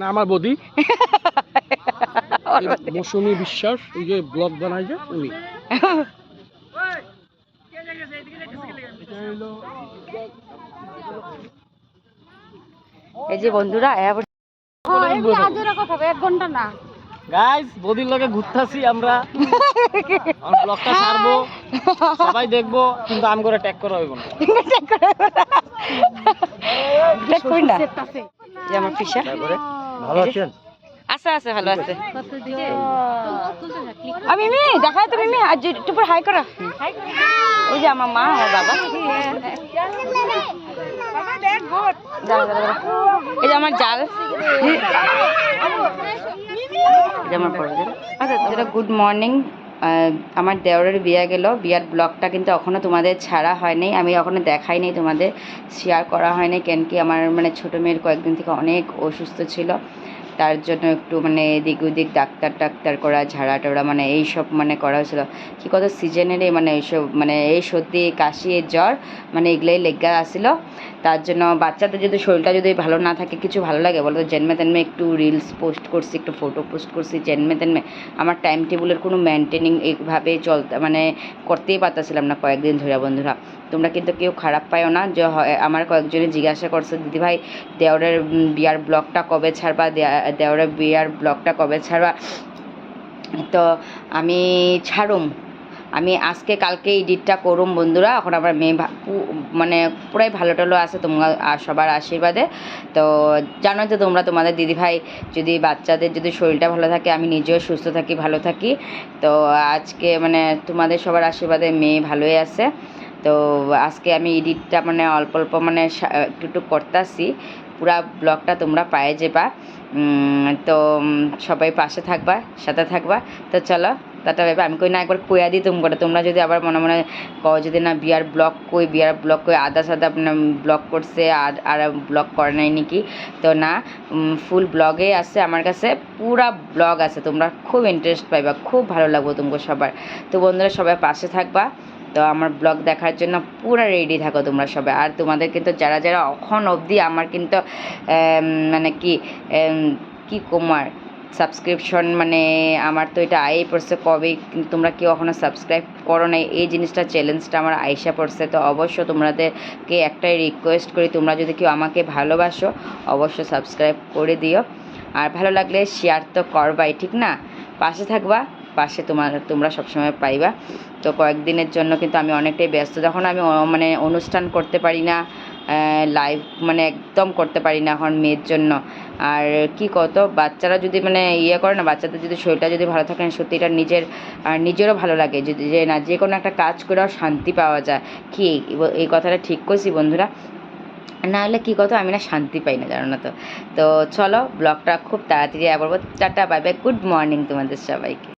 না আমার বদি। মৌসুমী বিশ্বাস ওই যে ব্লগ বানায় যে উনি এই যে বন্ধুরা এক ঘণ্টা না। গাইস বদির লগে ঘুরতাছি আমরা। আমার ব্লগটা ছাড়বো সবাই দেখব কিন্তু আম করে ট্যাগ করা হইব না। Black করি না। আমার ফিশা ভালো আছেন? আছে আছে ভালো আছে। আমি মিমি দেখায় তো মিমি আজ একটু পর হাই করো। ওই যে আমার মা আমার বাবা। এই যে আমার জাল। এই আমার বড় আচ্ছা। Good morning. আমার দেওরের বিয়ে গেল। বিয়ার ব্লগটা কিন্তু এখনও তোমাদের ছাড়া হয়নি। আমি এখনও দেখাই নাই তোমাদের। শেয়ার করা হয়নি। কেন কি আমার মানে ছোটো মেয়ের কয়েকদিন থেকে অনেক অসুস্থ ছিল। তার জন্য একটু মানে এদিক ওদিক ডাক্তার টাক্তার করা, ঝাড়া টাড়া মানে এইসব মানে করা হয়েছিল। কি কত সিজনেরই মানে এইসব মানে এই সর্দি, কাশি জ্বর মানে এগুলোই লেগা আসিল। তার জন্য বাচ্চাদের যদি শরীরটা যদি ভালো না থাকে, কিছু ভালো লাগে? বলো তো জন্মে তেনমে একটু রিলস পোস্ট করছি, একটু ফটো পোস্ট করছি, জন্মে তেনমে। আমার টাইম টেবিলের কোনো মেনটেনিং এইভাবে চলতে মানে করতেই পারতেছিলাম না কয়েকদিন ধরে বন্ধুরা। তোমরা কিন্তু কেউ খারাপ পাইও না। যে আমার কয়েকজনে জিজ্ঞাসা করছে, দিদিভাই, দেওরের বিয়ার ব্লগটা কবে ছাড়বা? দেওরের বিয়ার ব্লগটা কবে ছাড়বা? তো আমি ছাড়ুম। আমি আজকে কালকে এডিটটা করুম বন্ধুরা। এখন আমার মেয়ে মানে পুরাই ভালো টালো আছে, তোমরা সবার আশীর্বাদে। তো জানো তো তোমরা তোমাদের দিদিভাই যদি বাচ্চাদের যদি শরীরটা ভালো থাকে, আমি নিজেও সুস্থ থাকি, ভালো থাকি। তো আজকে মানে তোমাদের সবার আশীর্বাদে মেয়ে ভালোই আছে। তো আজকে আমি এডিটটা মানে অল্প অল্প মানে একটু একটু করতেছি। পুরা ব্লগটা তোমরা পায়ে যাবা। তো সবাই পাশে থাকবা, সাথে থাকবা। তো চলো, টাটা ভাবে আমি কই না একবার কইয়া দিই তুমি করে তোমরা যদি আবার মনে মনে কও যদি না বিয়ার ব্লগ কই, বিয়ার ব্লগ কই, আদা সাদা ব্লগ করছে আর আর ব্লগ করে নাই নাকি? তো না ফুল ব্লগে আছে আমার কাছে। পুরা ব্লগ আছে। তোমরা খুব ইন্টারেস্ট পাইবা। খুব ভালো লাগবে তোমাকে সবার। তো বন্ধুরা সবাই পাশে থাকবা। তো আমার ব্লগ দেখার জন্য পুরো রেডি থাকো তোমরা সবাই। আর তোমাদের কিন্তু যারা যারা এখন অবধি আমার কিন্তু মানে কি কি কুমার সাবস্ক্রিপশন মানে আমার তো এটা আই পড়ছে। কবে তোমরা কেউ এখনও সাবস্ক্রাইব করো নাই, এই জিনিসটা চ্যালেঞ্জটা আমার আইসা পড়ছে। তো অবশ্য তোমাদেরকে একটাই রিকোয়েস্ট করি, তোমরা যদি কেউ আমাকে ভালোবাসো অবশ্য সাবস্ক্রাইব করে দিও। আর ভালো লাগলে শেয়ার তো করবাই, ঠিক না? পাশে থাকবা। পাশে তোমার, তোমরা সবসময় পাইবা। তো কয়েকদিনের জন্য কিন্তু আমি অনেকটাই ব্যস্ত। যখন আমি মানে অনুষ্ঠান করতে পারি না লাইভ মানে একদম করতে পারি না এখন মেয়ের জন্য। আর কি কত, বাচ্চারা যদি মানে ইয়ে করে না, বাচ্চাদের যদি শরীরটা যদি ভালো থাকে না, সত্যি এটা নিজের, আর নিজেরও ভালো লাগে। যদি যে না, যে কোনো একটা কাজ করেও শান্তি পাওয়া যায়। কি, এই- কথাটা ঠিক করছি বন্ধুরা? না হলে কী কথা আমি না শান্তি পাই না, জানো না তো? তো চলো ব্লগটা খুব তাড়াতাড়ি আবার। Tata bye bye good morning তোমাদের সবাইকে।